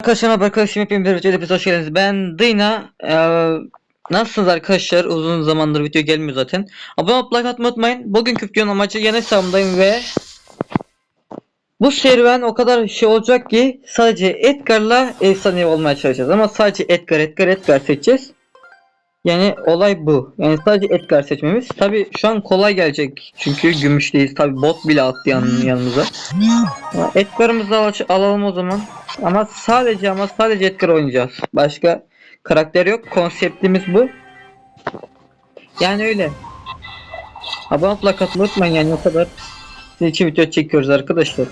Arkadaşlar merhaba arkadaşım hepiniz bir videoya hepiniz hoş geldiniz. Ben Dina. Ee, nasılsınız arkadaşlar? Uzun zamandır video gelmiyor zaten. Abone olup like atmayı unutmayın. Bugünkü videonun amacı yeni hesabımdayım ve bu serüven o kadar şey olacak ki sadece Edgar'la efsane olmaya çalışacağız. Ama sadece Edgar, Edgar, Edgar seçeceğiz. Yani olay bu. Yani sadece Edgar seçmemiz. Tabi şu an kolay gelecek. Çünkü gümüşteyiz. Tabi bot bile attı yan, yanımıza. Edgar'ımızı al alalım o zaman. Ama sadece ama sadece Edgar oynayacağız. Başka karakter yok. Konseptimiz bu. Yani öyle. Abone atmayı unutmayın yani o kadar. Sizin için video çekiyoruz arkadaşlar.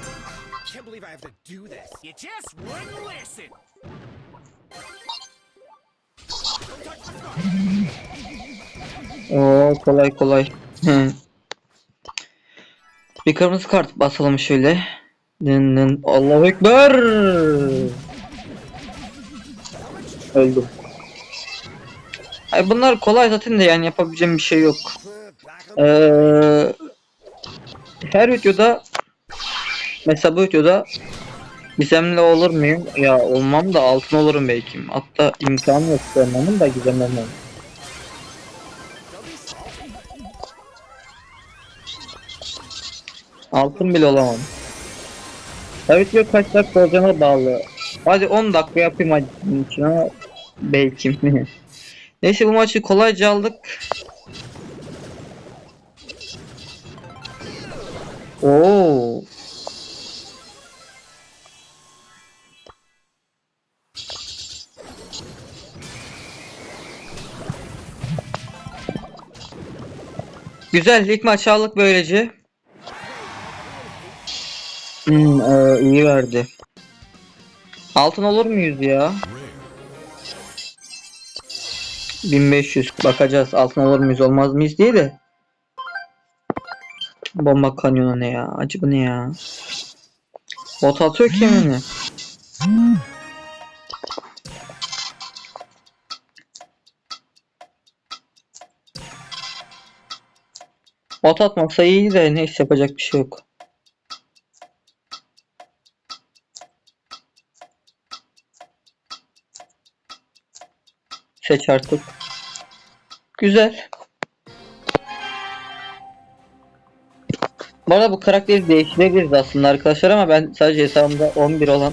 Oo kolay kolay. Bir kırmızı kart basalım şöyle. Dın dın. Allahu Ekber. Öldüm. Ay bunlar kolay zaten de yani yapabileceğim bir şey yok. Ee, her videoda mesela bu videoda gizemli olur muyum? Ya olmam da altın olurum belki. Hatta imkanı yok olmamın da gizem olmam. Altın bile olamam. Evet video kaç dakika olacağına bağlı. Hadi 10 dakika yapayım hadi için ama belki. Neyse bu maçı kolayca aldık. Oo. Güzel ilk maç aldık böylece. Hmm, e, iyi verdi. Altın olur muyuz ya? 1500 bakacağız altın olur muyuz olmaz mıyız diye de. Bomba kanyonu ne ya? Acı bu ne ya? Bot atıyor kendini. Bot atmaksa iyi de neyse yapacak bir şey yok. Seç artık. Güzel. Bu arada bu karakteri değiştirebiliriz aslında arkadaşlar ama ben sadece hesabımda 11 olan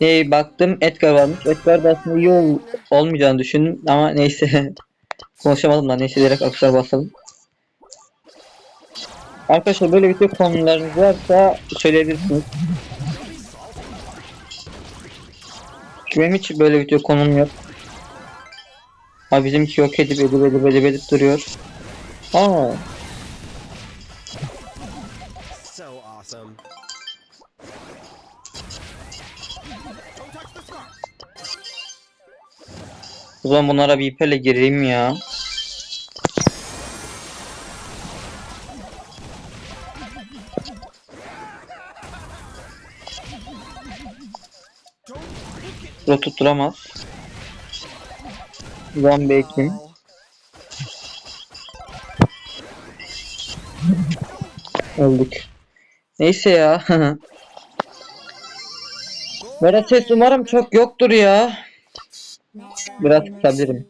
neye baktım Edgar varmış. Edgar da aslında iyi ol, olmayacağını düşündüm ama neyse konuşamadım da neyse direkt akışlar basalım. Arkadaşlar böyle video konularınız varsa söyleyebilirsiniz. Benim hiç böyle video konum yok. Ha bizimki yok edip edip edip edip edip duruyor. Aa. O zaman bunlara bir iple gireyim ya. Bunu tutturamaz. Ulan bekleyin. Öldük. Neyse ya. Böyle ses umarım çok yoktur ya. Biraz kısabilirim.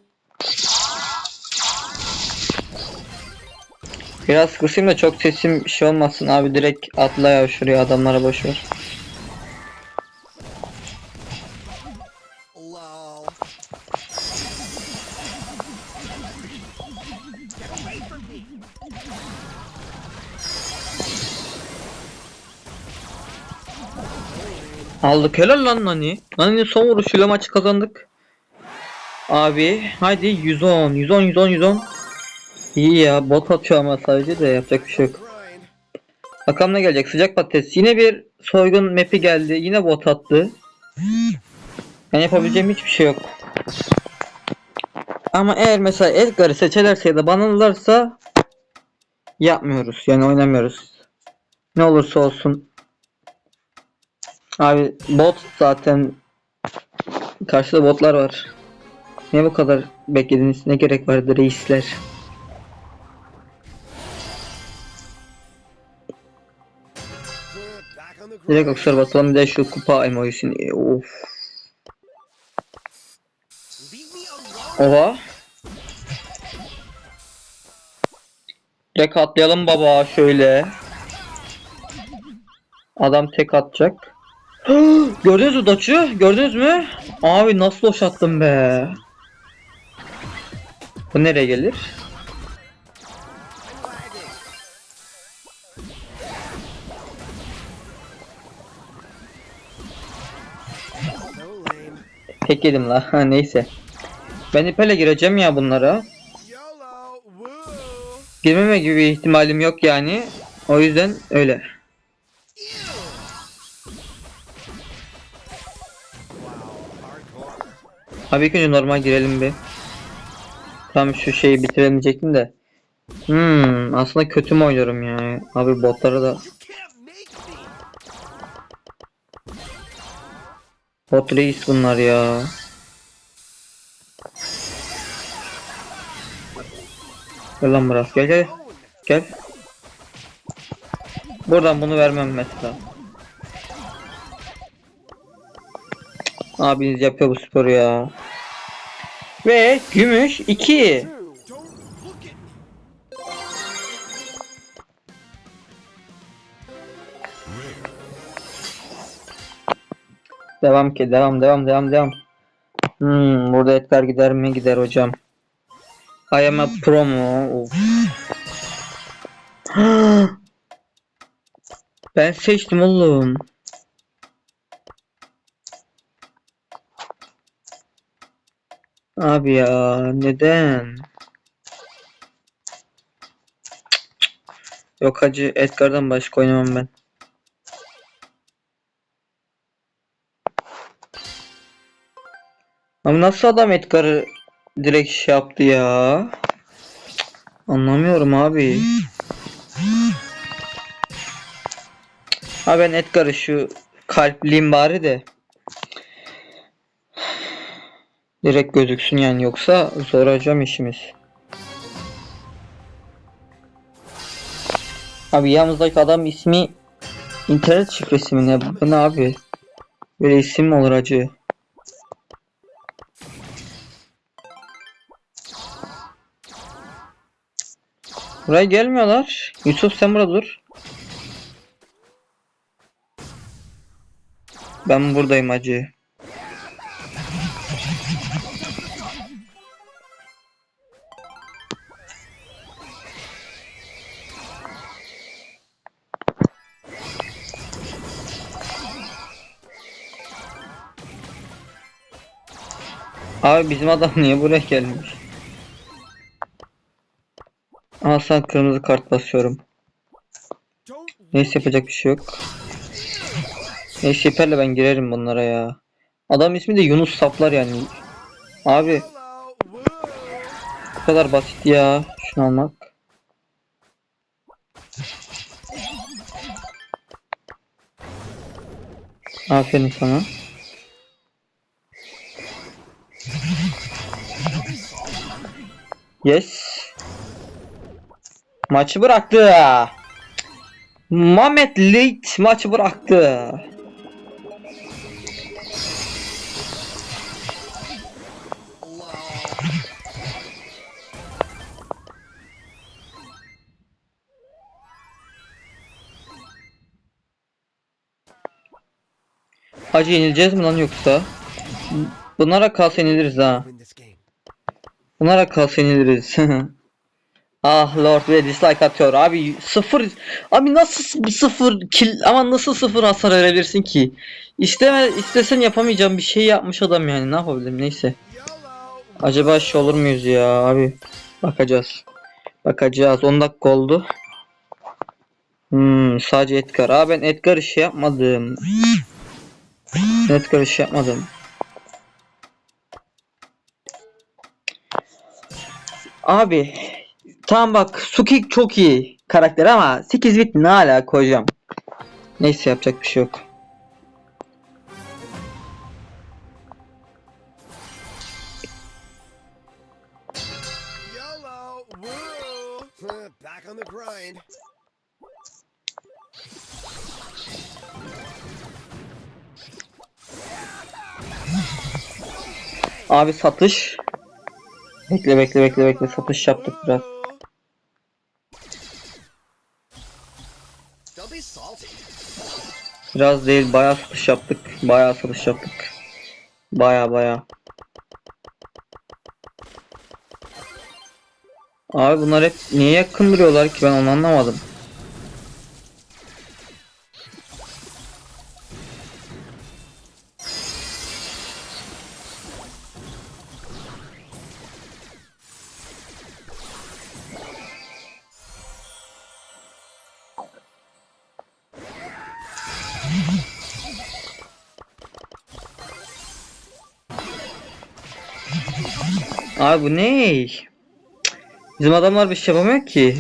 Biraz kısayım da çok sesim şey olmasın abi direkt atla ya şuraya adamlara boş Aldık helal lan Nani. Nani son vuruşuyla maçı kazandık. Abi haydi 110 110 110 110. İyi ya bot atıyor ama sadece de yapacak bir şey yok. Bakalım ne gelecek sıcak patates. Yine bir soygun map'i geldi. Yine bot attı. Yani yapabileceğim hiçbir şey yok. Ama eğer mesela Edgar'ı seçerlerse ya da banırlarsa yapmıyoruz. Yani oynamıyoruz. Ne olursa olsun. Abi bot zaten karşıda botlar var. Ne bu kadar beklediniz? Ne gerek vardı reisler? Direkt akışlar basalım bir de şu kupa emojisini. Of. Oha. Direkt atlayalım baba şöyle. Adam tek atacak. Gördünüz mü Daç'ı? Gördünüz mü? Abi nasıl hoş attım be. Bu nereye gelir? Tek yedim la. Ha, Neyse. Ben ipele gireceğim ya bunlara. Girmeme gibi ihtimalim yok yani. O yüzden öyle. Abi ilk önce normal girelim bir. Tam şu şeyi bitiremeyecektim de. Hmm, aslında kötü mü oynuyorum ya? Abi botlara da bot bunlar ya. Gel lan Murat gel gel gel. Buradan bunu vermem mesela. Abiniz yapıyor bu sporu ya. Ve gümüş 2. Two. Don't look at me. Devam ki devam devam devam devam. Hmm, burada etler gider mi gider hocam. I am a promo. Of. ben seçtim oğlum. Abi ya neden? Yok hacı Edgar'dan başka oynamam ben. Ama nasıl adam Edgar'ı direkt şey yaptı ya? Anlamıyorum abi. Ha ben Edgar'ı şu kalpliyim bari de. Direkt gözüksün yani yoksa zor hocam işimiz. Abi yanımızdaki adam ismi internet şifresi mi ne? Bu ne abi? Böyle isim mi olur acı? Buraya gelmiyorlar. Yusuf sen burada dur. Ben buradayım acı. Abi bizim adam niye buraya gelmiş? Aa kırmızı kart basıyorum. Neyse yapacak bir şey yok. Neyse yeterli ben girerim bunlara ya. Adam ismi de Yunus Saplar yani. Abi bu kadar basit ya. Şunu almak. Aferin sana. Yes. Maçı bıraktı. Mehmet Leit maçı bıraktı. Hacı yenileceğiz mi lan yoksa? Bunlara kalsa yeniliriz ha. Kalsa yeniliriz. ah Lord ve dislike atıyor. Abi sıfır. Abi nasıl sıfır kill ama nasıl sıfır hasar verebilirsin ki? İsteme istesen yapamayacağım bir şey yapmış adam yani. Ne yapabilirim neyse. Acaba şey olur muyuz ya abi? Bakacağız. Bakacağız. 10 dakika oldu. Hmm, sadece Edgar. Aa ben Edgar işi yapmadım. Edgar işi yapmadım. Abi tamam bak Suki çok iyi karakter ama 8 bit ne alaka hocam? Neyse yapacak bir şey yok. Abi satış. Bekle bekle bekle bekle satış yaptık biraz. Biraz değil bayağı satış yaptık. Bayağı satış yaptık. Bayağı bayağı. Abi bunlar hep niye yakın duruyorlar ki ben onu anlamadım. Abi bu ne? Bizim adamlar bir şey yapamıyor ki.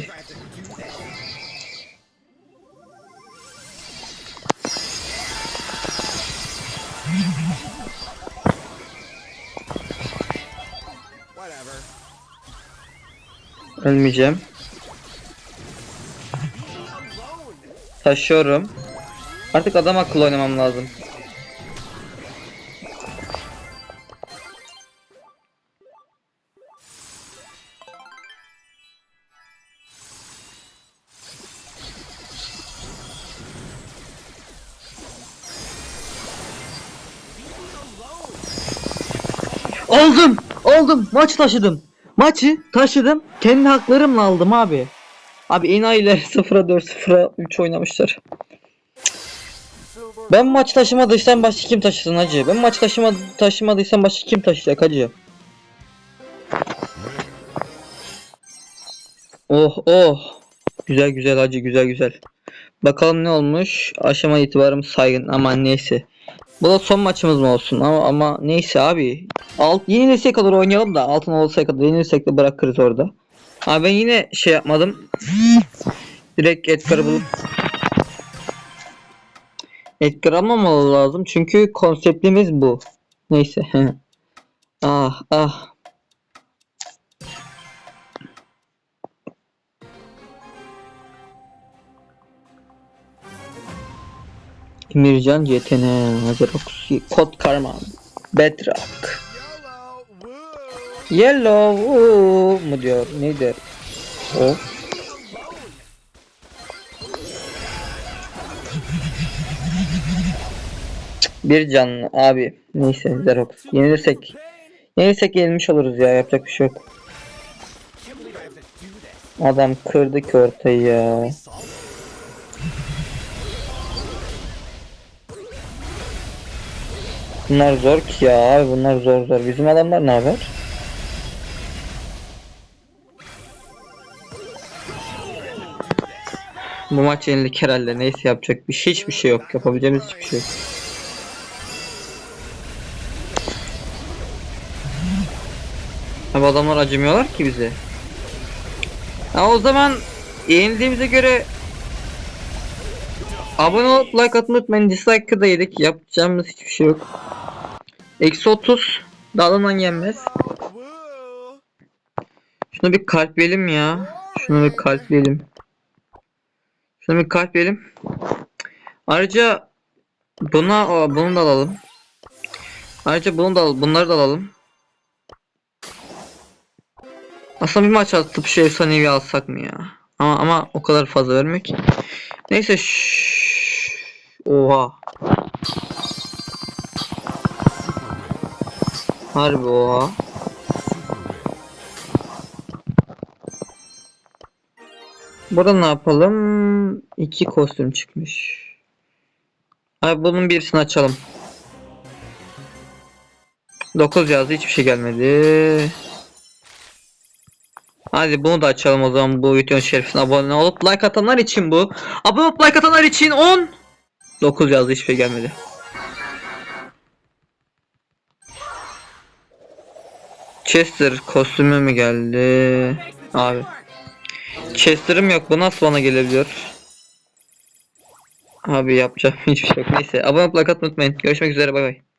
Ölmeyeceğim. Taşıyorum. Artık adam akıllı oynamam lazım. Oldum! Oldum! Maç taşıdım. Maçı taşıdım. Kendi haklarımla aldım abi. Abi enayiler 0'a 4 0'a 3 oynamışlar. Ben maç taşımadıysam başka kim taşısın hacı? Ben maç taşıma taşımadıysam başka kim taşıyacak hacı? Oh oh. Güzel güzel hacı güzel güzel. Bakalım ne olmuş? Aşama itibarım saygın ama neyse. Bu da son maçımız mı olsun ama ama neyse abi. Alt yenilirsek kadar oynayalım da altın olsa kadar yenilirsek de bırakırız orada. Abi ben yine şey yapmadım. Direkt Edgar'ı bulup Edgar almamalı lazım çünkü konseptimiz bu. Neyse. ah ah. Emircan CTN Azerox Kod Karma Bedrock. Yellow woo mu diyor nedir o bir canlı abi neyse Zerox yenilirsek yenilirsek yenilmiş oluruz ya yapacak bir şey yok. Adam kırdı ki ortayı ya. Bunlar zor ki ya abi bunlar zor zor. Bizim adamlar ne haber Bu maç yenilik herhalde neyse yapacak bir şey hiçbir şey yok yapabileceğimiz hiçbir şey yok Abi adamlar acımıyorlar ki bize. Ha o zaman yenildiğimize göre abone olup like atmayı unutmayın. Dislike'ı da yedik. Yapacağımız hiçbir şey yok. Eksi 30 dağlanan yenmez. Şunu bir kalpleyelim ya. Şunu bir kalpleyelim. Şunu bir kalpleyelim. Ayrıca buna bunu da alalım. Ayrıca bunu da al, bunları da alalım. Aslında bir maç atıp şu efsanevi alsak mı ya? Ama ama o kadar fazla vermek. Neyse. Oha. Harbi oha. Burada ne yapalım? İki kostüm çıkmış. Abi bunun birisini açalım. 9 yazdı hiçbir şey gelmedi. Hadi bunu da açalım o zaman bu videonun şerefine abone olup like atanlar için bu. Abone olup like atanlar için 10. 9 yazdı hiçbir şey gelmedi. Chester kostümü mü geldi? Abi. Chester'ım yok bu nasıl bana gelebiliyor? Abi yapacağım hiçbir şey yok. Neyse abone atmayı unutmayın. Görüşmek üzere bay bay.